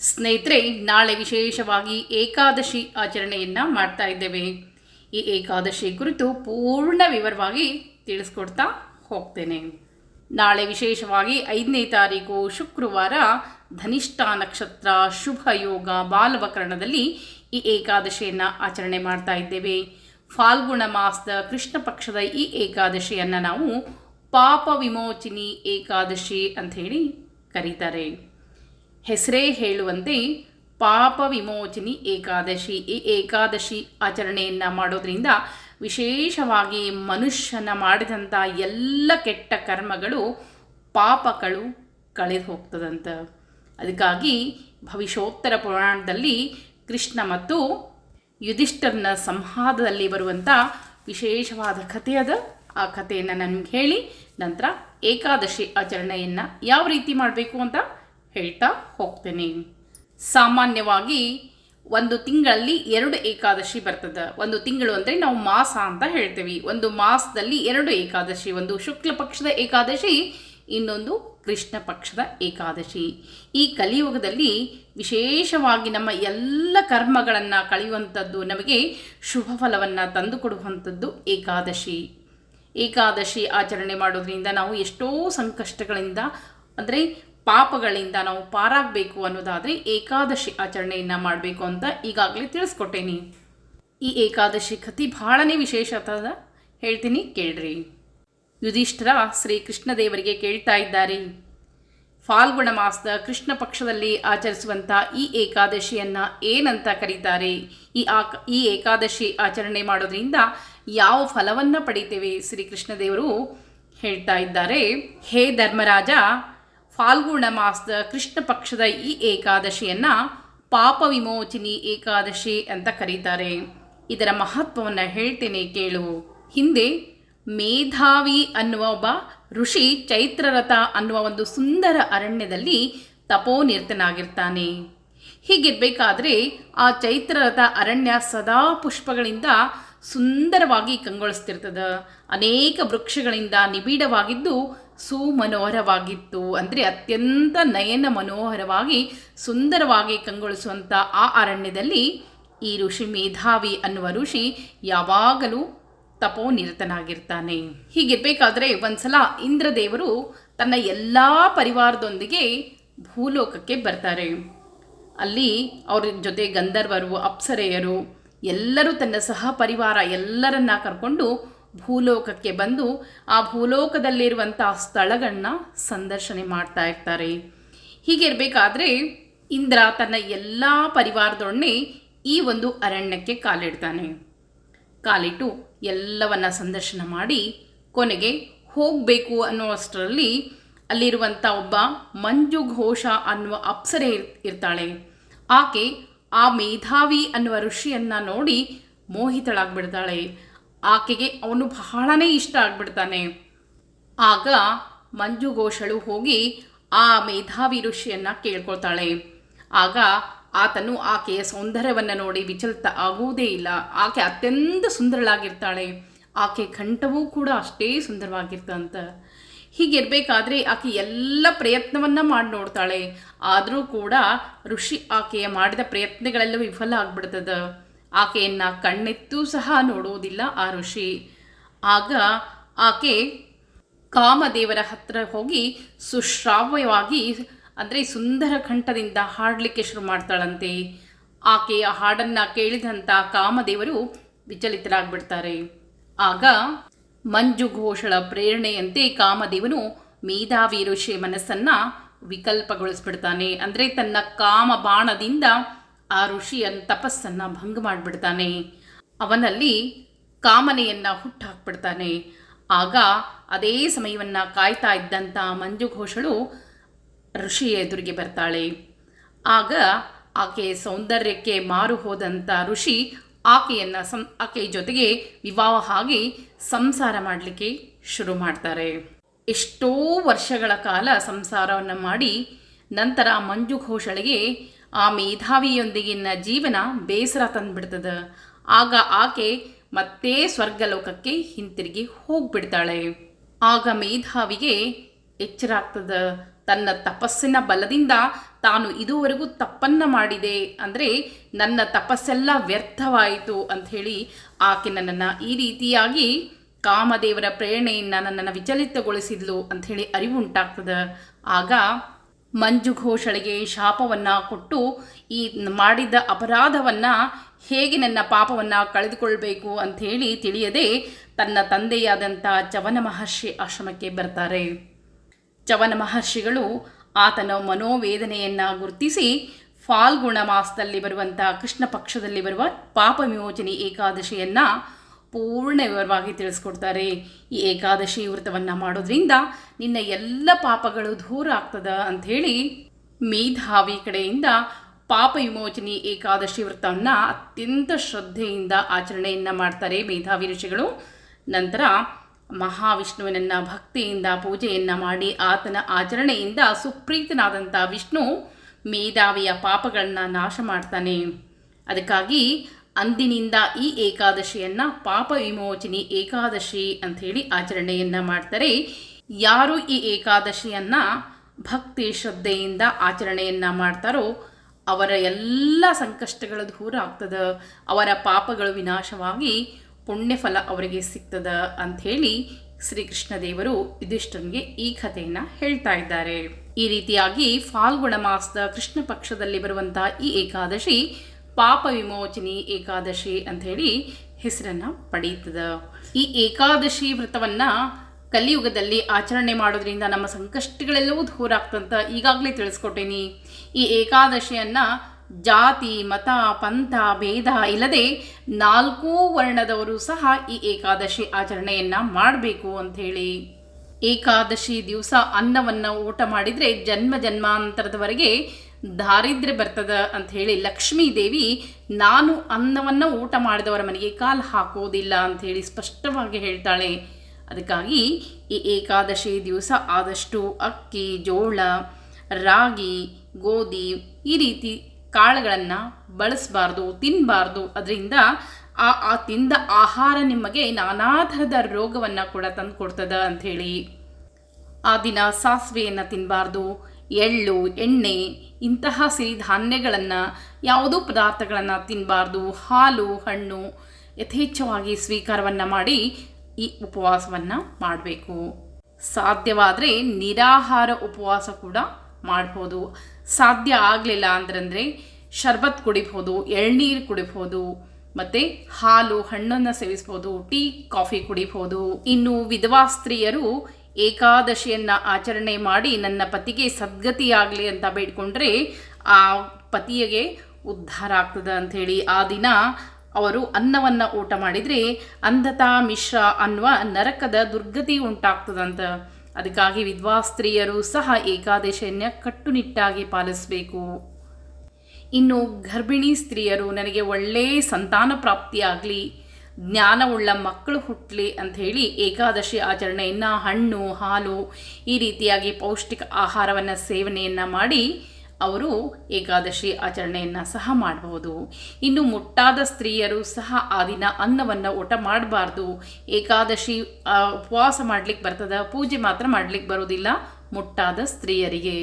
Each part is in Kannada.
ಸ್ನೇಹಿತರೆ, ನಾಳೆ ವಿಶೇಷವಾಗಿ ಏಕಾದಶಿ ಆಚರಣೆಯನ್ನು ಮಾಡ್ತಾ ಇದ್ದೇವೆ. ಈ ಏಕಾದಶಿ ಕುರಿತು ಪೂರ್ಣ ವಿವರವಾಗಿ ತಿಳಿಸ್ಕೊಡ್ತಾ ಹೋಗ್ತೇನೆ. ನಾಳೆ ವಿಶೇಷವಾಗಿ ಐದನೇ ತಾರೀಕು ಶುಕ್ರವಾರ ಧನಿಷ್ಠ ನಕ್ಷತ್ರ ಶುಭ ಯೋಗ ಬಾಲವಕರಣದಲ್ಲಿ ಈ ಏಕಾದಶಿಯನ್ನು ಆಚರಣೆ ಮಾಡ್ತಾ ಇದ್ದೇವೆ. ಫಾಲ್ಗುಣ ಮಾಸದ ಕೃಷ್ಣ ಪಕ್ಷದ ಈ ಏಕಾದಶಿಯನ್ನು ನಾವು ಪಾಪ ವಿಮೋಚಿನಿ ಏಕಾದಶಿ ಅಂತ ಹೇಳಿ ಕರೀತಾರೆ. ಹೆಸರೇ ಹೇಳುವಂತೆ ಪಾಪ ವಿಮೋಚನಿ ಏಕಾದಶಿ. ಈ ಏಕಾದಶಿ ಆಚರಣೆಯನ್ನು ಮಾಡೋದ್ರಿಂದ ವಿಶೇಷವಾಗಿ ಮನುಷ್ಯನ ಮಾಡಿದಂಥ ಎಲ್ಲ ಕೆಟ್ಟ ಕರ್ಮಗಳು, ಪಾಪಗಳು ಕಳೆದು ಹೋಗ್ತದಂತ. ಅದಕ್ಕಾಗಿ ಭವಿಷ್ಯೋತ್ತರ ಪುರಾಣದಲ್ಲಿ ಕೃಷ್ಣ ಮತ್ತು ಯುಧಿಷ್ಠರ್ನ ಸಂವಾದದಲ್ಲಿ ಬರುವಂಥ ವಿಶೇಷವಾದ ಕಥೆ ಅದ. ಆ ಕಥೆಯನ್ನು ನನಗೆ ಹೇಳಿ, ನಂತರ ಏಕಾದಶಿ ಆಚರಣೆಯನ್ನು ಯಾವ ರೀತಿ ಮಾಡಬೇಕು ಅಂತ ಹೇಳ್ತಾ ಹೋಗ್ತೇನೆ. ಸಾಮಾನ್ಯವಾಗಿ ಒಂದು ತಿಂಗಳಲ್ಲಿ ಎರಡು ಏಕಾದಶಿ ಬರ್ತದೆ. ಒಂದು ತಿಂಗಳು ಅಂದರೆ ನಾವು ಮಾಸ ಅಂತ ಹೇಳ್ತೇವೆ. ಒಂದು ಮಾಸದಲ್ಲಿ ಎರಡು ಏಕಾದಶಿ, ಒಂದು ಶುಕ್ಲ ಪಕ್ಷದ ಏಕಾದಶಿ, ಇನ್ನೊಂದು ಕೃಷ್ಣ ಪಕ್ಷದ ಏಕಾದಶಿ. ಈ ಕಲಿಯುಗದಲ್ಲಿ ವಿಶೇಷವಾಗಿ ನಮ್ಮ ಎಲ್ಲ ಕರ್ಮಗಳನ್ನು ಕಳೆಯುವಂಥದ್ದು ನಮಗೆ ಶುಭ ಫಲವನ್ನು ತಂದುಕೊಡುವಂಥದ್ದು ಏಕಾದಶಿ. ಏಕಾದಶಿ ಆಚರಣೆ ಮಾಡೋದ್ರಿಂದ ನಾವು ಎಷ್ಟೋ ಸಂಕಷ್ಟಗಳಿಂದ, ಅಂದರೆ ಪಾಪಗಳಿಂದ ನಾವು ಪಾರಾಗಬೇಕು ಅನ್ನೋದಾದರೆ ಏಕಾದಶಿ ಆಚರಣೆಯನ್ನು ಮಾಡಬೇಕು ಅಂತ ಈಗಾಗಲೇ ತಿಳಿಸ್ಕೊಟ್ಟೇನಿ. ಈ ಏಕಾದಶಿ ಕಥೆ ಬಹಳನೇ ವಿಶೇಷ ಅದ. ಹೇಳ್ತೀನಿ, ಕೇಳ್ರಿ. ಯುಧಿಷ್ಠರ ಶ್ರೀ ಕೃಷ್ಣದೇವರಿಗೆ ಕೇಳ್ತಾ ಇದ್ದಾರೆ. ಫಾಲ್ಗುಣ ಮಾಸದ ಕೃಷ್ಣ ಪಕ್ಷದಲ್ಲಿ ಆಚರಿಸುವಂಥ ಈ ಏಕಾದಶಿಯನ್ನು ಏನಂತ ಕರೀತಾರೆ? ಈ ಆ ಈ ಏಕಾದಶಿ ಆಚರಣೆ ಮಾಡೋದ್ರಿಂದ ಯಾವ ಫಲವನ್ನು ಪಡಿತೇವೆ? ಶ್ರೀ ಕೃಷ್ಣದೇವರು ಹೇಳ್ತಾ ಇದ್ದಾರೆ. ಹೇ ಧರ್ಮರಾಜ ಫಾಲ್ಗುಣ ಮಾಸದ ಕೃಷ್ಣ ಪಕ್ಷದ ಈ ಏಕಾದಶಿಯನ್ನು ಪಾಪ ವಿಮೋಚಿನಿ ಏಕಾದಶಿ ಅಂತ ಕರೀತಾರೆ. ಇದರ ಮಹತ್ವವನ್ನು ಹೇಳ್ತೇನೆ ಕೇಳು. ಹಿಂದೆ ಮೇಧಾವಿ ಅನ್ನುವ ಒಬ್ಬ ಋಷಿ ಚೈತ್ರರಥ ಅನ್ನುವ ಒಂದು ಸುಂದರ ಅರಣ್ಯದಲ್ಲಿ ತಪೋನಿರ್ತನಾಗಿರ್ತಾನೆ. ಹೀಗಿರಬೇಕಾದ್ರೆ ಆ ಚೈತ್ರರಥ ಅರಣ್ಯ ಸದಾ ಪುಷ್ಪಗಳಿಂದ ಸುಂದರವಾಗಿ ಕಂಗೊಳಿಸ್ತಿರ್ತದ. ಅನೇಕ ವೃಕ್ಷಗಳಿಂದ ನಿಬಿಡವಾಗಿದ್ದು ಸುಮನೋಹರವಾಗಿತ್ತು. ಅಂದರೆ ಅತ್ಯಂತ ನಯನ ಮನೋಹರವಾಗಿ ಸುಂದರವಾಗಿ ಕಂಗೊಳಿಸುವಂಥ ಆ ಅರಣ್ಯದಲ್ಲಿ ಈ ಋಷಿ ಮೇಧಾವಿ ಅನ್ನುವ ಋಷಿ ಯಾವಾಗಲೂ ತಪೋನಿರತನಾಗಿರ್ತಾನೆ. ಹೀಗಿರಬೇಕಾದ್ರೆ ಒಂದ್ಸಲ ಇಂದ್ರದೇವರು ತನ್ನ ಎಲ್ಲ ಪರಿವಾರದೊಂದಿಗೆ ಭೂಲೋಕಕ್ಕೆ ಬರ್ತಾರೆ. ಅಲ್ಲಿ ಅವ್ರ ಜೊತೆ ಗಂಧರ್ವರು, ಅಪ್ಸರೆಯರು ಎಲ್ಲರೂ ತನ್ನ ಸಹ ಪರಿವಾರ ಎಲ್ಲರನ್ನ ಕರ್ಕೊಂಡು ಭೂಲೋಕಕ್ಕೆ ಬಂದು ಆ ಭೂಲೋಕದಲ್ಲಿರುವಂಥ ಸ್ಥಳಗಳನ್ನ ಸಂದರ್ಶನೆ ಮಾಡ್ತಾ ಇರ್ತಾರೆ. ಹೀಗಿರಬೇಕಾದ್ರೆ ಇಂದ್ರ ತನ್ನ ಎಲ್ಲ ಪರಿವಾರದೊಡನೆ ಈ ಒಂದು ಅರಣ್ಯಕ್ಕೆ ಕಾಲಿಡ್ತಾನೆ. ಕಾಲಿಟ್ಟು ಎಲ್ಲವನ್ನ ಸಂದರ್ಶನ ಮಾಡಿ ಕೊನೆಗೆ ಹೋಗಬೇಕು ಅನ್ನುವಷ್ಟರಲ್ಲಿ ಅಲ್ಲಿರುವಂಥ ಒಬ್ಬ ಮಂಜು ಘೋಷ ಅನ್ನುವ ಅಪ್ಸರೆ ಇರ್, ಇರ್ತಾಳೆ. ಆಕೆ ಆ ಮೇಧಾವಿ ಅನ್ನುವ ಋಷಿಯನ್ನು ನೋಡಿ ಮೋಹಿತಳಾಗ್ಬಿಡ್ತಾಳೆ. ಆಕೆಗೆ ಅವನು ಬಹಳನೇ ಇಷ್ಟ ಆಗ್ಬಿಡ್ತಾನೆ. ಆಗ ಮಂಜು ಘೋಷಳು ಹೋಗಿ ಆ ಮೇಧಾವಿ ಋಷಿಯನ್ನು ಕೇಳ್ಕೊಳ್ತಾಳೆ. ಆಗ ಆತನು ಆಕೆಯ ಸೌಂದರ್ಯವನ್ನು ನೋಡಿ ವಿಚಲಿತ ಆಗುವುದೇ ಇಲ್ಲ. ಆಕೆ ಅತ್ಯಂತ ಸುಂದರಳಾಗಿರ್ತಾಳೆ. ಆಕೆ ಕಂಠವೂ ಕೂಡ ಅಷ್ಟೇ ಸುಂದರವಾಗಿರ್ತಂತ. ಹೀಗಿರಬೇಕಾದ್ರೆ ಆಕೆ ಎಲ್ಲ ಪ್ರಯತ್ನವನ್ನು ಮಾಡಿ ನೋಡ್ತಾಳೆ. ಆದರೂ ಕೂಡ ಋಷಿ ಆಕೆಯ ಮಾಡಿದ ಪ್ರಯತ್ನಗಳೆಲ್ಲ ವಿಫಲ ಆಗ್ಬಿಡ್ತದ. ಆಕೆಯನ್ನು ಕಣ್ಣೆತ್ತೂ ಸಹ ನೋಡುವುದಿಲ್ಲ ಆ ಋಷಿ. ಆಗ ಆಕೆ ಕಾಮದೇವರ ಹತ್ರ ಹೋಗಿ ಸುಶ್ರಾವ್ಯವಾಗಿ, ಅಂದರೆ ಸುಂದರ ಕಂಠದಿಂದ ಹಾಡಲಿಕ್ಕೆ ಶುರು ಮಾಡ್ತಾಳಂತೆ. ಆಕೆಯ ಹಾಡನ್ನು ಕೇಳಿದಂಥ ಕಾಮದೇವರು ವಿಚಲಿತರಾಗ್ಬಿಡ್ತಾರೆ. ಆಗ ಮಂಜು ಘೋಷಳ ಪ್ರೇರಣೆಯಂತೆ ಕಾಮದೇವನು ಮೇಧಾವಿ ಋಷಿಯ ಮನಸ್ಸನ್ನು ವಿಕಲ್ಪಗೊಳಿಸ್ಬಿಡ್ತಾನೆ. ಅಂದರೆ ತನ್ನ ಕಾಮ ಬಾಣದಿಂದ ಆ ಋಷಿಯ ತಪಸ್ಸನ್ನು ಭಂಗ ಮಾಡಿಬಿಡ್ತಾನೆ. ಅವನಲ್ಲಿ ಕಾಮನೆಯನ್ನು ಹುಟ್ಟಾಕ್ಬಿಡ್ತಾನೆ. ಆಗ ಅದೇ ಸಮಯವನ್ನು ಕಾಯ್ತಾ ಇದ್ದಂಥ ಮಂಜುಘೋಷಳು ಋಷಿ ಎದುರಿಗೆ ಬರ್ತಾಳೆ. ಆಗ ಆಕೆ ಸೌಂದರ್ಯಕ್ಕೆ ಮಾರು ಹೋದಂಥ ಋಷಿ ಆಕೆಯನ್ನು ಸಂ ಆಕೆಯ ಜೊತೆಗೆ ವಿವಾಹ ಆಗಿ ಸಂಸಾರ ಮಾಡಲಿಕ್ಕೆ ಶುರು ಮಾಡ್ತಾರೆ. ಎಷ್ಟೋ ವರ್ಷಗಳ ಕಾಲ ಸಂಸಾರವನ್ನು ಮಾಡಿ ನಂತರ ಮಂಜು ಘೋಷಳಿಗೆ ಆ ಮೇಧಾವಿಯೊಂದಿಗಿನ ಜೀವನ ಬೇಸರ ತಂದುಬಿಡ್ತದ. ಆಗ ಆಕೆ ಮತ್ತೆ ಸ್ವರ್ಗಲೋಕಕ್ಕೆ ಹಿಂತಿರುಗಿ ಹೋಗ್ಬಿಡ್ತಾಳೆ. ಆಗ ಮೇಧಾವಿಗೆ ಎಚ್ಚರ ಆಗ್ತದ ತನ್ನ ತಪಸ್ಸಿನ ಬಲದಿಂದ ತಾನು ಇದುವರೆಗೂ ತಪ್ಪನ್ನು ಮಾಡಿದೆ ಅಂದರೆ ನನ್ನ ತಪಸ್ಸೆಲ್ಲ ವ್ಯರ್ಥವಾಯಿತು ಅಂಥೇಳಿ ಆಕೆ ನನ್ನನ್ನು ಈ ರೀತಿಯಾಗಿ ಕಾಮದೇವರ ಪ್ರೇರಣೆಯನ್ನು ನನ್ನನ್ನು ವಿಚಲಿತಗೊಳಿಸಿದ್ಲು ಅಂಥೇಳಿ ಅರಿವು ಉಂಟಾಗ್ತದೆ. ಆಗ ಮಂಜು ಘೋಷಳಿಗೆ ಶಾಪವನ್ನು ಕೊಟ್ಟು ಈ ಮಾಡಿದ ಅಪರಾಧವನ್ನು ಹೇಗೆ ನನ್ನ ಪಾಪವನ್ನು ಕಳೆದುಕೊಳ್ಬೇಕು ಅಂಥೇಳಿ ತಿಳಿಯದೆ ತನ್ನ ತಂದೆಯಾದಂಥ ಚವನ ಮಹರ್ಷಿ ಆಶ್ರಮಕ್ಕೆ ಬರ್ತಾರೆ. ಚವನ ಮಹರ್ಷಿಗಳು ಆತನ ಮನೋವೇದನೆಯನ್ನು ಗುರುತಿಸಿ ಫಾಲ್ಗುಣ ಮಾಸದಲ್ಲಿ ಬರುವಂಥ ಕೃಷ್ಣ ಪಕ್ಷದಲ್ಲಿ ಬರುವ ಪಾಪ ವಿಮೋಚನೆ ಏಕಾದಶಿಯನ್ನು ಪೂರ್ಣ ವಿವರವಾಗಿ ತಿಳಿಸ್ಕೊಡ್ತಾರೆ. ಈ ಏಕಾದಶಿ ವ್ರತವನ್ನು ಮಾಡೋದ್ರಿಂದ ನಿನ್ನ ಎಲ್ಲ ಪಾಪಗಳು ದೂರ ಆಗ್ತದ ಅಂಥೇಳಿ ಮೇಧಾವಿ ಕಡೆಯಿಂದ ಪಾಪ ವಿಮೋಚನೆ ಏಕಾದಶಿ ವ್ರತವನ್ನು ಅತ್ಯಂತ ಶ್ರದ್ಧೆಯಿಂದ ಆಚರಣೆಯನ್ನು ಮಾಡ್ತಾರೆ ಮೇಧಾವಿ ಋಷಿಗಳು. ನಂತರ ಮಹಾವಿಷ್ಣುವಿನನ್ನು ಭಕ್ತಿಯಿಂದ ಪೂಜೆಯನ್ನು ಮಾಡಿ ಆತನ ಆಚರಣೆಯಿಂದ ಸುಪ್ರೀತನಾದಂಥ ವಿಷ್ಣು ಮೇಧಾವಿಯ ಪಾಪಗಳನ್ನು ನಾಶ ಮಾಡ್ತಾನೆ. ಅದಕ್ಕಾಗಿ ಅಂದಿನಿಂದ ಈ ಏಕಾದಶಿಯನ್ನು ಪಾಪ ವಿಮೋಚನೆ ಏಕಾದಶಿ ಅಂತ ಹೇಳಿ ಆಚರಣೆಯನ್ನು ಮಾಡ್ತಾರೆ. ಯಾರು ಈ ಏಕಾದಶಿಯನ್ನು ಭಕ್ತಿ ಶ್ರದ್ಧೆಯಿಂದ ಆಚರಣೆಯನ್ನು ಮಾಡ್ತಾರೋ ಅವರ ಎಲ್ಲ ಸಂಕಷ್ಟಗಳು ದೂರ ಆಗ್ತದೆ, ಅವರ ಪಾಪಗಳು ವಿನಾಶವಾಗಿ ಪುಣ್ಯಫಲ ಅವರಿಗೆ ಸಿಗ್ತದ ಅಂಥೇಳಿ ಶ್ರೀಕೃಷ್ಣ ದೇವರು ಯುಧಿಷ್ಠನಿಗೆ ಈ ಕಥೆಯನ್ನು ಹೇಳ್ತಾ ಇದ್ದಾರೆ. ಈ ರೀತಿಯಾಗಿ ಫಾಲ್ಗುಣ ಮಾಸದ ಕೃಷ್ಣ ಪಕ್ಷದಲ್ಲಿ ಬರುವಂತಹ ಈ ಏಕಾದಶಿ ಪಾಪ ವಿಮೋಚನಿ ಏಕಾದಶಿ ಅಂಥೇಳಿ ಹೆಸರನ್ನು ಪಡೆಯುತ್ತದೆ. ಈ ಏಕಾದಶಿ ವ್ರತವನ್ನು ಕಲಿಯುಗದಲ್ಲಿ ಆಚರಣೆ ಮಾಡೋದ್ರಿಂದ ನಮ್ಮ ಸಂಕಷ್ಟಗಳೆಲ್ಲವೂ ದೂರ ಆಗ್ತಂತ ಈಗಾಗಲೇ ತಿಳಿಸ್ಕೊಟ್ಟೇನಿ. ಈ ಏಕಾದಶಿಯನ್ನು ಜಾತಿ, ಮತ, ಪಂಥ, ಭೇದ ಇಲ್ಲದೆ ನಾಲ್ಕೂ ವರ್ಣದವರು ಸಹ ಈ ಏಕಾದಶಿ ಆಚರಣೆಯನ್ನು ಮಾಡಬೇಕು ಅಂಥೇಳಿ ಏಕಾದಶಿ ದಿವಸ ಅನ್ನವನ್ನು ಊಟ ಮಾಡಿದರೆ ಜನ್ಮ ಜನ್ಮಾಂತರದವರೆಗೆ ದಾರಿದ್ರ್ಯ ಬರ್ತದ ಅಂತ ಹೇಳಿ ಲಕ್ಷ್ಮೀ ದೇವಿ, ನಾನು ಅನ್ನವನ್ನು ಊಟ ಮಾಡಿದವರ ಮನೆಗೆ ಕಾಲು ಹಾಕೋದಿಲ್ಲ ಅಂತ ಹೇಳಿ ಸ್ಪಷ್ಟವಾಗಿ ಹೇಳ್ತಾಳೆ. ಅದಕ್ಕಾಗಿ ಈ ಏಕಾದಶಿ ದಿವಸ ಆದಷ್ಟು ಅಕ್ಕಿ, ಜೋಳ, ರಾಗಿ, ಗೋಧಿ ಈ ರೀತಿ ಕಾಳುಗಳನ್ನು ಬಳಸಬಾರ್ದು ತಿನ್ನಬಾರ್ದು ಅದರಿಂದ ಆ ಆ ತಿಂದ ಆಹಾರ ನಿಮಗೆ ನಾನಾ ಥರದ ರೋಗವನ್ನು ಕೂಡ ತಂದು ಕೊಡ್ತದ ಅಂಥೇಳಿ ಆ ದಿನ ಸಾಸಿವೆಯನ್ನು ತಿನ್ನಬಾರ್ದು ಎಳ್ಳು, ಎಣ್ಣೆ ಇಂತಹ ಸಿರಿಧಾನ್ಯಗಳನ್ನು ಯಾವುದೋ ಪದಾರ್ಥಗಳನ್ನು ತಿನ್ನಬಾರ್ದು ಹಾಲು, ಹಣ್ಣು ಯಥೇಚ್ಛವಾಗಿ ಸ್ವೀಕಾರವನ್ನು ಮಾಡಿ ಈ ಉಪವಾಸವನ್ನು ಮಾಡಬೇಕು. ಸಾಧ್ಯವಾದರೆ ನಿರಾಹಾರ ಉಪವಾಸ ಕೂಡ ಮಾಡ್ಬೋದು. ಸಾಧ್ಯ ಆಗಲಿಲ್ಲ ಅಂತಂದರೆ ಶರ್ಬತ್ ಕುಡಿಬೋದು, ಎಳ್ನೀರು ಕುಡಿಬೋದು, ಮತ್ತು ಹಾಲು, ಹಣ್ಣನ್ನು ಸೇವಿಸ್ಬೋದು, ಟೀ, ಕಾಫಿ ಕುಡಿಬೋದು. ಇನ್ನು ವಿಧವಾ ಸ್ತ್ರೀಯರು ಏಕಾದಶಿಯನ್ನು ಆಚರಣೆ ಮಾಡಿ ನನ್ನ ಪತಿಗೆ ಸದ್ಗತಿಯಾಗಲಿ ಅಂತ ಬೇಡ್ಕೊಂಡ್ರೆ ಆ ಪತಿಯಗೆ ಉದ್ಧಾರ ಆಗ್ತದೆ ಅಂಥೇಳಿ ಆ ದಿನ ಅವರು ಅನ್ನವನ್ನು ಊಟ ಮಾಡಿದರೆ ಅಂಧತಾ ಮಿಶ್ರ ಅನ್ನುವ ನರಕದ ದುರ್ಗತಿ ಉಂಟಾಗ್ತದಂತ ಅದಕ್ಕಾಗಿ ವಿಧವಾ ಸ್ತ್ರೀಯರು ಸಹ ಏಕಾದಶಿಯನ್ನು ಕಟ್ಟುನಿಟ್ಟಾಗಿ ಪಾಲಿಸಬೇಕು. ಇನ್ನು ಗರ್ಭಿಣಿ ಸ್ತ್ರೀಯರು, ನನಗೆ ಒಳ್ಳೆಯ ಸಂತಾನ ಪ್ರಾಪ್ತಿಯಾಗಲಿ. ಜ್ಞಾನವುಳ್ಳ ಮಕ್ಕಳು ಹುಟ್ಟಲಿ ಅಂತ ಹೇಳಿ ಏಕಾದಶಿ ಆಚರಣೆಯನ್ನು ಹಣ್ಣು, ಹಾಲು ಈ ರೀತಿಯಾಗಿ ಪೌಷ್ಟಿಕ ಆಹಾರವನ್ನು ಸೇವನೆಯನ್ನು ಮಾಡಿ ಅವರು ಏಕಾದಶಿ ಆಚರಣೆಯನ್ನು ಸಹ ಮಾಡಬಹುದು ಇನ್ನು ಮುಟ್ಟಾದ ಸ್ತ್ರೀಯರು ಸಹ ಆ ದಿನ ಅನ್ನವನ್ನು ಊಟ ಮಾಡಬಾರ್ದು. ಏಕಾದಶಿ ಉಪವಾಸ ಮಾಡಲಿಕ್ಕೆ ಬರ್ತದ, ಪೂಜೆ ಮಾತ್ರ ಮಾಡಲಿಕ್ಕೆ ಬರೋದಿಲ್ಲ ಮುಟ್ಟಾದ ಸ್ತ್ರೀಯರಿಗೆ.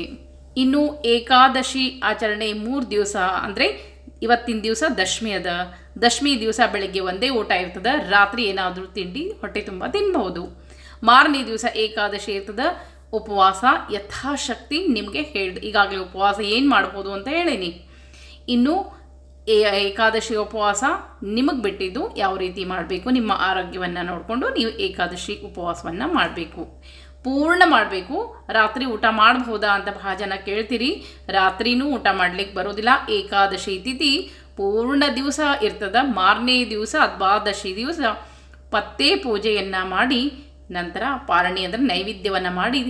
ಇನ್ನು ಏಕಾದಶಿ ಆಚರಣೆ ಮೂರು ದಿವಸ ಅಂದರೆ ಇವತ್ತಿನ ದಿವಸ ದಶಮಿ ಅದ. ದಶಮಿ ದಿವಸ ಬೆಳಗ್ಗೆ ಒಂದೇ ಊಟ ಇರ್ತದೆ, ರಾತ್ರಿ ಏನಾದರೂ ತಿಂಡಿ, ಹೊಟ್ಟೆ ತುಂಬ ತಿನ್ಬಹುದು. ಮಾರನೇ ದಿವಸ ಏಕಾದಶಿ ಇರ್ತದೆ, ಉಪವಾಸ, ಯಥಾಶಕ್ತಿ ನಿಮಗೆ ಹೇಳಿದೆ. ಈಗಾಗಲೇ ಉಪವಾಸ ಏನು ಮಾಡ್ಬೋದು ಅಂತ ಹೇಳೀನಿ. ಇನ್ನು ಏಕಾದಶಿ ಉಪವಾಸ ನಿಮಗೆ ಬಿಟ್ಟಿದ್ದು ಯಾವ ರೀತಿ ಮಾಡಬೇಕು, ನಿಮ್ಮ ಆರೋಗ್ಯವನ್ನು ನೋಡಿಕೊಂಡು ನೀವು ಏಕಾದಶಿ ಉಪವಾಸವನ್ನು ಮಾಡಬೇಕು. ಪೂರ್ಣ ಮಾಡಬೇಕು. ರಾತ್ರಿ ಊಟ ಮಾಡಬಹುದಾ ಅಂತ ಬಹಳ ಜನ ಕೇಳ್ತೀರಿ. ರಾತ್ರಿನೂ ಊಟ ಮಾಡ್ಲಿಕ್ಕೆ ಬರೋದಿಲ್ಲ. ಏಕಾದಶಿ ತಿಥಿ ಪೂರ್ಣ ದಿವಸ ಇರ್ತದ. ಮಾರನೇ ದಿವಸ, ದ್ವಾದಶಿ ದಿವಸ ಪತ್ತೆ ಪೂಜೆಯನ್ನು ಮಾಡಿ ನಂತರ ಪಾರಣಿ ಅಂದರೆ ನೈವೇದ್ಯವನ್ನು ಮಾಡಿ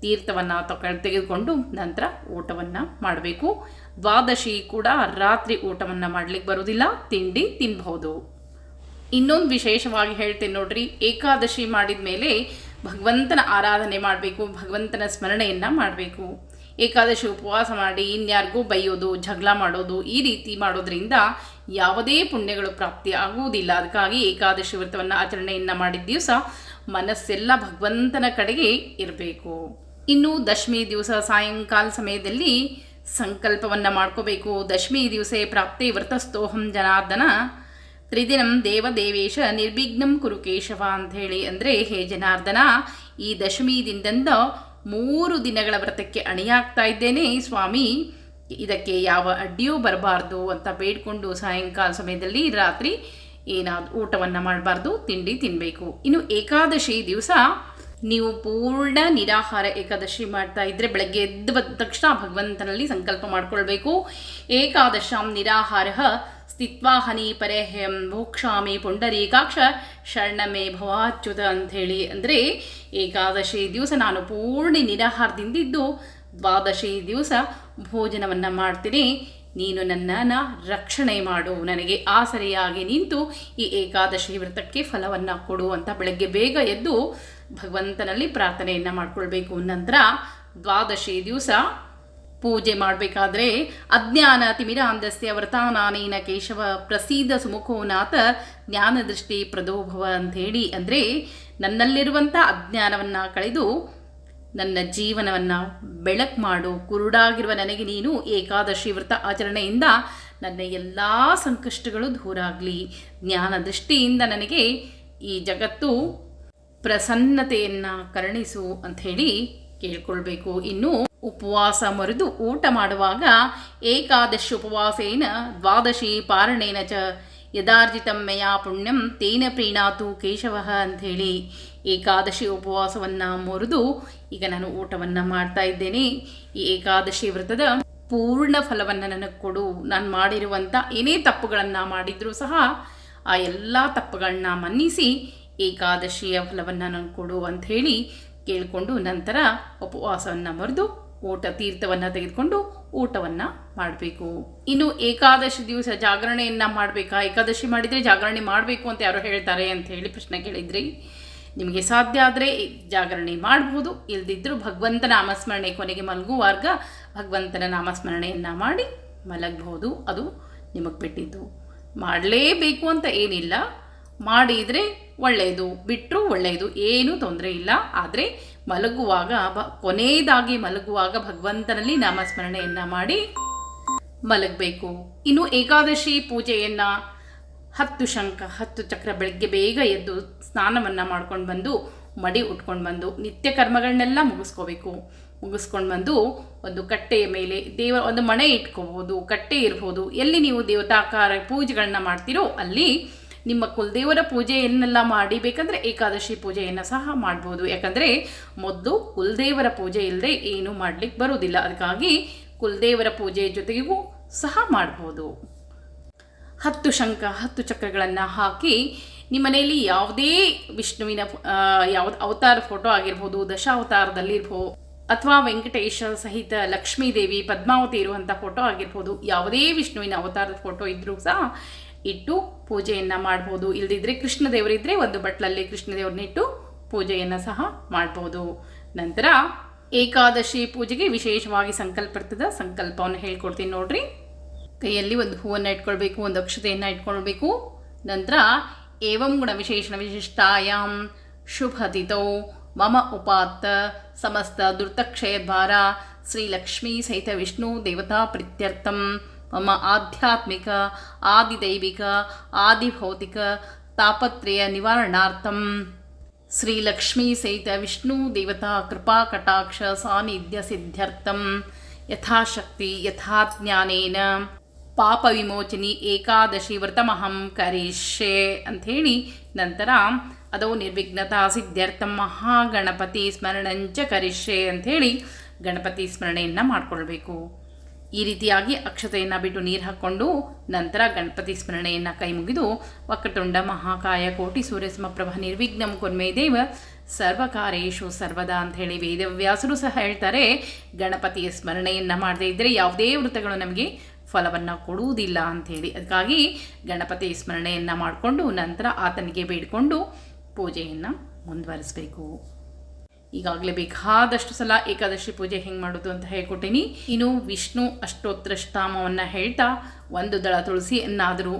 ತೀರ್ಥವನ್ನು ತಗೊಂಡು ತೆಗೆದುಕೊಂಡು ನಂತರ ಊಟವನ್ನು ಮಾಡಬೇಕು. ದ್ವಾದಶಿ ಕೂಡ ರಾತ್ರಿ ಊಟವನ್ನು ಮಾಡಲಿಕ್ಕೆ ಬರೋದಿಲ್ಲ. ತಿಂಡಿ ತಿನ್ಬಹುದು. ಇನ್ನೊಂದು ವಿಶೇಷವಾಗಿ ಹೇಳ್ತೇನೆ ನೋಡ್ರಿ. ಏಕಾದಶಿ ಮಾಡಿದ ಮೇಲೆ ಭಗವಂತನ ಆರಾಧನೆ ಮಾಡಬೇಕು, ಭಗವಂತನ ಸ್ಮರಣೆಯನ್ನು ಮಾಡಬೇಕು. ಏಕಾದಶಿ ಉಪವಾಸ ಮಾಡಿ, ಇನ್ಯಾರಿಗೂ ಬೈಯೋದು, ಜಗಳ ಮಾಡೋದು, ಈ ರೀತಿ ಮಾಡೋದ್ರಿಂದ ಯಾವುದೇ ಪುಣ್ಯಗಳು ಪ್ರಾಪ್ತಿ ಆಗುವುದಿಲ್ಲ. ಅದಕ್ಕಾಗಿ ಏಕಾದಶಿ ವ್ರತವನ್ನು ಆಚರಣೆಯನ್ನು ಮಾಡಿದ ದಿವಸ ಮನಸ್ಸೆಲ್ಲ ಭಗವಂತನ ಕಡೆಗೆ ಇರಬೇಕು. ಇನ್ನು ದಶಮಿ ದಿವಸ ಸಾಯಂಕಾಲ ಸಮಯದಲ್ಲಿ ಸಂಕಲ್ಪವನ್ನು ಮಾಡ್ಕೋಬೇಕು. ದಶಮಿ ದಿವಸ ಪ್ರಾಪ್ತಿ ವ್ರತಸ್ತೋಹಂ ಜನಾರ್ದನ ತ್ರಿದಿನಂ ದೇವದೇವೇಶ ನಿರ್ವಿಘ್ನಂ ಕುರು ಕೇಶವ ಹೇಳಿ ಅಂದರೆ, ಹೇ ಜನಾರ್ದನ, ಈ ದಶಮಿ ದಿನದಿಂದ ಮೂರು ದಿನಗಳ ವ್ರತಕ್ಕೆ ಅಣಿಯಾಗ್ತಾ ಇದ್ದೇನೆ ಸ್ವಾಮಿ. ಇದಕ್ಕೆ ಯಾವ ಅಡ್ಡಿಯೂ ಬರಬಾರ್ದು ಅಂತ ಬೇಡ್ಕೊಂಡು ಸಾಯಂಕಾಲ ಸಮಯದಲ್ಲಿ ರಾತ್ರಿ ಏನಾದ್ರು ಊಟವನ್ನು ಮಾಡಬಾರ್ದು, ತಿಂಡಿ ತಿನ್ನಬೇಕು ಇನ್ನು ಏಕಾದಶಿ ದಿವಸ ನೀವು ಪೂರ್ಣ ನಿರಾಹಾರ ಏಕಾದಶಿ ಮಾಡ್ತಾ ಇದ್ದರೆ ಬೆಳಗ್ಗೆ ಎದ್ದ ತಕ್ಷಣ ಭಗವಂತನಲ್ಲಿ ಸಂಕಲ್ಪ ಮಾಡಿಕೊಳ್ಬೇಕು. ಏಕಾದಶಾಂ ನಿರಾಹಾರ ಸ್ಥಿತ್ವಾ ಹನಿ ಪರೆಹ್ಯಂ ಭೋಕ್ಷಾಮಿ ಪುಂಡರೀಕಾಕ್ಷ ಶರಣಮೇ ಭವಾಚ್ಯುತ ಅಂಥೇಳಿ. ಅಂದರೆ ಏಕಾದಶಿ ದಿವಸ ನಾನು ಪೂರ್ಣ ನಿರಾಹಾರದಿಂದಿದ್ದು ದ್ವಾದಶಿ ದಿವಸ ಭೋಜನವನ್ನು ಮಾಡ್ತೀನಿ. ನೀನು ನನ್ನನ್ನು ರಕ್ಷಣೆ ಮಾಡು. ನನಗೆ ಆಸರೆಯಾಗಿ ನಿಂತು ಈ ಏಕಾದಶಿ ವ್ರತಕ್ಕೆ ಫಲವನ್ನು ಕೊಡು ಅಂತ ಬೆಳಗ್ಗೆ ಬೇಗ ಎದ್ದು ಭಗವಂತನಲ್ಲಿ ಪ್ರಾರ್ಥನೆಯನ್ನು ಮಾಡ್ಕೊಳ್ಬೇಕು. ನಂತರ ದ್ವಾದಶಿ ದಿವಸ ಪೂಜೆ ಮಾಡಬೇಕಾದ್ರೆ ಅಜ್ಞಾನ ತಿಮಿರಾಂಧಸ್ಯ ವ್ರತಾನಾನೇನ ಕೇಶವ ಪ್ರಸೀದ ಸುಮುಖೋನಾಥ ಜ್ಞಾನದೃಷ್ಟಿ ಪ್ರದೋಭವ ಅಂಥೇಳಿ ಅಂದರೆ ನನ್ನಲ್ಲಿರುವಂಥ ಅಜ್ಞಾನವನ್ನು ಕಳೆದು ನನ್ನ ಜೀವನವನ್ನು ಬೆಳಕು ಮಾಡು ಕುರುಡಾಗಿರುವ ನನಗೆ ನೀನು ಏಕಾದಶಿ ವ್ರತ ಆಚರಣೆಯಿಂದ ನನ್ನ ಎಲ್ಲ ಸಂಕಷ್ಟಗಳು ದೂರ ಆಗಲಿ. ಜ್ಞಾನ ದೃಷ್ಟಿಯಿಂದ ನನಗೆ ಈ ಜಗತ್ತು ಪ್ರಸನ್ನತೆಯನ್ನು ಕರುಣಿಸು ಅಂಥೇಳಿ ಕೇಳ್ಕೊಳ್ಬೇಕು. ಇನ್ನು ಉಪವಾಸ ಮರೆದು ಊಟ ಮಾಡುವಾಗ ಏಕಾದಶಿ ಉಪವಾಸೇನ ದ್ವಾದಶಿ ಪಾರಣೇನ ಚ ಯದಾರ್ಜಿತಂ ಮಯಾ ಪುಣ್ಯಂ ತೇನ ಪ್ರೀಣಾತು ಕೇಶವ ಅಂಥೇಳಿ ಏಕಾದಶಿ ಉಪವಾಸವನ್ನು ಮುರಿದು ಈಗ ನಾನು ಊಟವನ್ನು ಮಾಡ್ತಾ ಇದ್ದೇನೆ. ಈ ಏಕಾದಶಿ ವ್ರತದ ಪೂರ್ಣ ಫಲವನ್ನು ನನಗೆ ಕೊಡು. ನಾನು ಮಾಡಿರುವಂಥ ಏನೇ ತಪ್ಪುಗಳನ್ನು ಮಾಡಿದರೂ ಸಹ ಆ ಎಲ್ಲ ತಪ್ಪುಗಳನ್ನ ಮನ್ನಿಸಿ ಏಕಾದಶಿಯ ಫಲವನ್ನು ನನಗೆ ಕೊಡು ಅಂಥೇಳಿ ಕೇಳಿಕೊಂಡು ನಂತರ ಉಪವಾಸವನ್ನು ಮರೆದು ಊಟ ತೀರ್ಥವನ್ನು ತೆಗೆದುಕೊಂಡು ಊಟವನ್ನು ಮಾಡಬೇಕು. ಇನ್ನು ಏಕಾದಶಿ ದಿವಸ ಜಾಗರಣೆಯನ್ನು ಮಾಡಬೇಕಾ? ಏಕಾದಶಿ ಮಾಡಿದರೆ ಜಾಗರಣೆ ಮಾಡಬೇಕು ಅಂತ ಯಾರೋ ಹೇಳ್ತಾರೆ ಅಂತ ಹೇಳಿ ಪ್ರಶ್ನೆ ಕೇಳಿದ್ರಿ. ನಿಮಗೆ ಸಾಧ್ಯ ಆದರೆ ಜಾಗರಣೆ ಮಾಡಬಹುದು ಇಲ್ದಿದ್ದರೂ ಭಗವಂತ ನಾಮಸ್ಮರಣೆ ಕೊನೆಗೆ ಮಲಗುವಾಗ ಭಗವಂತನ ನಾಮಸ್ಮರಣೆಯನ್ನು ಮಾಡಿ ಮಲಗಬಹುದು ಅದು ನಿಮಗೆ ಬಿಟ್ಟಿದ್ದು. ಮಾಡಲೇಬೇಕು ಅಂತ ಏನಿಲ್ಲ. ಮಾಡಿದರೆ ಒಳ್ಳೆಯದು ಬಿಟ್ಟರು ಒಳ್ಳೆಯದು ಏನೂ ತೊಂದರೆ ಇಲ್ಲ. ಆದರೆ ಮಲಗುವಾಗ, ಬ, ಕೊನೆಯದಾಗಿ ಮಲಗುವಾಗ ಭಗವಂತನಲ್ಲಿ ನಾಮಸ್ಮರಣೆಯನ್ನು ಮಾಡಿ ಮಲಗಬೇಕು. ಇನ್ನು ಏಕಾದಶಿ ಪೂಜೆಯನ್ನು ಹತ್ತು ಶಂಖ, ಹತ್ತು ಚಕ್ರ ಬೆಳಗ್ಗೆ ಬೇಗ ಎದ್ದು ಸ್ನಾನವನ್ನು ಮಾಡ್ಕೊಂಡು ಬಂದು, ಮಡಿ ಉಟ್ಕೊಂಡು ಬಂದು, ನಿತ್ಯ ಕರ್ಮಗಳನ್ನೆಲ್ಲ ಮುಗಿಸ್ಕೋಬೇಕು. ಮುಗಿಸ್ಕೊಂಡು ಬಂದು ಒಂದು ಕಟ್ಟೆಯ ಮೇಲೆ ದೇವ, ಒಂದು ಮಣೆ ಇಟ್ಕೋಬೋದು, ಕಟ್ಟೆ ಇರ್ಬೋದು. ಎಲ್ಲಿ ನೀವು ದೇವತಾಕಾರ ಪೂಜೆಗಳನ್ನ ಮಾಡ್ತೀರೋ ಅಲ್ಲಿ ನಿಮ್ಮ ಕುಲದೇವರ ಪೂಜೆಯನ್ನೆಲ್ಲ ಮಾಡಿ ಬೇಕಂದರೆ ಏಕಾದಶಿ ಪೂಜೆಯನ್ನು ಸಹ ಮಾಡ್ಬೋದು. ಯಾಕಂದರೆ ಮೊದಲು ಕುಲದೇವರ ಪೂಜೆ ಇಲ್ಲದೆ ಏನೂ ಮಾಡಲಿಕ್ಕೆ ಬರೋದಿಲ್ಲ. ಅದಕ್ಕಾಗಿ ಕುಲದೇವರ ಪೂಜೆ ಜೊತೆಗೂ ಸಹ ಮಾಡ್ಬೋದು. ಹತ್ತು ಶಂಖ, ಹತ್ತು ಚಕ್ರಗಳನ್ನು ಹಾಕಿ ನಿಮ್ಮ ಮನೆಯಲ್ಲಿ ಯಾವುದೇ ವಿಷ್ಣುವಿನ ಯಾವ್ದು ಅವತಾರ ಫೋಟೋ ಆಗಿರ್ಬೋದು ದಶಾವತಾರದಲ್ಲಿರ್ಬೋದು ಅಥವಾ ವೆಂಕಟೇಶ ಸಹಿತ ಲಕ್ಷ್ಮೀದೇವಿ, ಪದ್ಮಾವತಿ ಇರುವಂಥ ಫೋಟೋ ಆಗಿರ್ಬೋದು, ಯಾವುದೇ ವಿಷ್ಣುವಿನ ಅವತಾರದ ಫೋಟೋ ಇದ್ದರೂ ಸಹ ಇಟ್ಟು ಪೂಜೆಯನ್ನು ಮಾಡ್ಬೋದು. ಇಲ್ಲದಿದ್ದರೆ ಕೃಷ್ಣದೇವರಿದ್ದರೆ ಒಂದು ಬಟ್ಲಲ್ಲಿ ಕೃಷ್ಣದೇವರನ್ನಿಟ್ಟು ಪೂಜೆಯನ್ನು ಸಹ ಮಾಡ್ಬೋದು. ನಂತರ ಏಕಾದಶಿ ಪೂಜೆಗೆ ವಿಶೇಷವಾಗಿ ಸಂಕಲ್ಪ ಇರ್ತದೆ ಸಂಕಲ್ಪವನ್ನು ಹೇಳ್ಕೊಡ್ತೀನಿ ನೋಡ್ರಿ. ಕೈಯಲ್ಲಿ ಒಂದು ಹೂವನ್ನು ಇಟ್ಕೊಳ್ಬೇಕು, ಒಂದು ಅಕ್ಷತೆಯನ್ನು ಇಟ್ಕೊಳ್ಬೇಕು. ನಂತರ ಏವಂ ಗುಣ ವಿಶೇಷಣ ವಿಶಿಷ್ಟಾಯಾಂ ಶುಭತಿತೌ ಮಮ ಉಪಾತ್ತ ಸಮಸ್ತ ದುರ್ತಕ್ಷಯದ್ವಾರ ಶ್ರೀಲಕ್ಷ್ಮೀ ಸಹಿತ ವಿಷ್ಣು ದೇವತಾ ಪ್ರೀತ್ಯರ್ಥಂ. ಮಮ ಆಧ್ಯಾತ್ಮಿಕ ಆದಿದೈವಿಕ ಆದಿಭೌತಿಕ ತಾಪತ್ರಯ ನಿವಾರಣಾರ್ಥಂ ಶ್ರೀಲಕ್ಷ್ಮೀ ಸಹಿತ ವಿಷ್ಣು ದೇವತಾ ಕೃಪಾ ಕಟಾಕ್ಷ ಸಾನ್ನಿಧ್ಯ ಸಿದ್ಧ್ಯರ್ಥಂ ಯಥಾಶಕ್ತಿ ಯಥಾಜ್ಞಾನೇನ ಪಾಪ ವಿಮೋಚನಿ ಏಕಾದಶಿ ವ್ರತಮಹಂ ಕರಿಷ್ಯೆ ಅಂಥೇಳಿ ನಂತರ ಅದೋ ನಿರ್ವಿಘ್ನತಾ ಸಿದ್ಧಾರ್ಥಂ ಮಹಾಗಣಪತಿ ಸ್ಮರಣಂಚ ಕರಿಷ್ಯೆ ಅಂಥೇಳಿ ಗಣಪತಿ ಸ್ಮರಣೆಯನ್ನು ಮಾಡಿಕೊಳ್ಬೇಕು ಈ ರೀತಿಯಾಗಿ ಅಕ್ಷತೆಯನ್ನು ಬಿಟ್ಟು ನೀರು ಹಾಕ್ಕೊಂಡು ನಂತರ ಗಣಪತಿ ಸ್ಮರಣೆಯನ್ನು ಕೈ ಮುಗಿದು ವಕ್ರತುಂಡ ಮಹಾಕಾಯ ಕೋಟಿ ಸೂರ್ಯಸಮಪ್ರಭ ನಿರ್ವಿಘ್ನಂ ಕೊನ್ಮೇ ದೇವ ಸರ್ವಕಾರೇಶು ಸರ್ವದಾ ಅಂತ ಹೇಳಿ ವೇದವ್ಯಾಸರು ಸಹ ಹೇಳ್ತಾರೆ, ಗಣಪತಿಯ ಸ್ಮರಣೆಯನ್ನು ಮಾಡದೇ ಇದ್ದರೆ ಯಾವುದೇ ವೃತ್ತಗಳು ನಮಗೆ ಫಲವನ್ನು ಕೊಡುವುದಿಲ್ಲ ಅಂಥೇಳಿ ಅದಕ್ಕಾಗಿ ಗಣಪತಿ ಸ್ಮರಣೆಯನ್ನು ಮಾಡಿಕೊಂಡು ನಂತರ ಆತನಿಗೆ ಬೇಡಿಕೊಂಡು ಪೂಜೆಯನ್ನು ಮುಂದುವರಿಸಬೇಕು. ಈಗಾಗಲೇ ಬೇಕಾದಷ್ಟು ಸಲ ಏಕಾದಶಿ ಪೂಜೆ ಹೆಂಗೆ ಮಾಡೋದು ಅಂತ ಹೇಳ್ಕೊಟ್ಟೀನಿ. ಇನ್ನು ವಿಷ್ಣು ಅಷ್ಟೋತ್ತರ ಶ್ತಾಮವನ್ನು ಹೇಳ್ತಾ ಒಂದು ದಳ ತುಳಸಿಯನ್ನಾದರೂ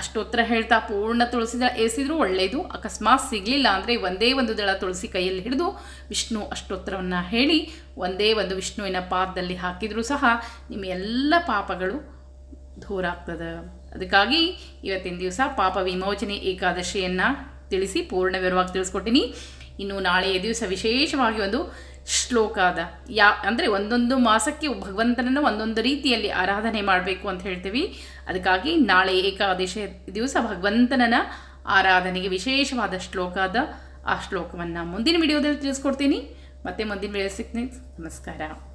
ಅಷ್ಟೋತ್ತರ ಹೇಳ್ತಾ ಪೂರ್ಣ ತುಳಸಿ ದಳ ಏರಿಸಿದ್ರು ಒಳ್ಳೆಯದು ಅಕಸ್ಮಾತ್ ಸಿಗಲಿಲ್ಲ ಅಂದರೆ ಒಂದೇ ಒಂದು ದಳ ತುಳಸಿ ಕೈಯಲ್ಲಿ ಹಿಡಿದು ವಿಷ್ಣು ಅಷ್ಟೋತ್ತರವನ್ನು ಹೇಳಿ ಒಂದೇ ಒಂದು ವಿಷ್ಣುವಿನ ಪಾದದಲ್ಲಿ ಹಾಕಿದರೂ ಸಹ ನಿಮ್ಮ ಎಲ್ಲ ಪಾಪಗಳು ದೂರ ಆಗ್ತದೆ. ಅದಕ್ಕಾಗಿ ಇವತ್ತಿನ ದಿವಸ ಪಾಪ ವಿಮೋಚನೆ ಏಕಾದಶಿಯನ್ನು ತಿಳಿಸಿ ಪೂರ್ಣ ವಿವರವಾಗಿ ತಿಳಿಸ್ಕೊಟ್ಟಿನಿ. ಇನ್ನು ನಾಳೆಯ ದಿವಸ ವಿಶೇಷವಾಗಿ ಒಂದು ಶ್ಲೋಕ ಅದ. ಯಾ, ಅಂದರೆ ಒಂದೊಂದು ಮಾಸಕ್ಕೆ ಭಗವಂತನನ್ನು ಒಂದೊಂದು ರೀತಿಯಲ್ಲಿ ಆರಾಧನೆ ಮಾಡಬೇಕು ಅಂತ ಹೇಳ್ತೀವಿ. ಅದಕ್ಕಾಗಿ ನಾಳೆ ಏಕಾದಶ ದಿವಸ ಭಗವಂತನನ ಆರಾಧನೆಗೆ ವಿಶೇಷವಾದ ಶ್ಲೋಕ ಅದ. ಆ ಶ್ಲೋಕವನ್ನು ಮುಂದಿನ ವಿಡಿಯೋದಲ್ಲಿ ತಿಳಿಸ್ಕೊಡ್ತೀನಿ. ಮತ್ತೆ ಮುಂದಿನ ವಿಡಿಯೋ ಸಿಗ್ತೀನಿ. ನಮಸ್ಕಾರ.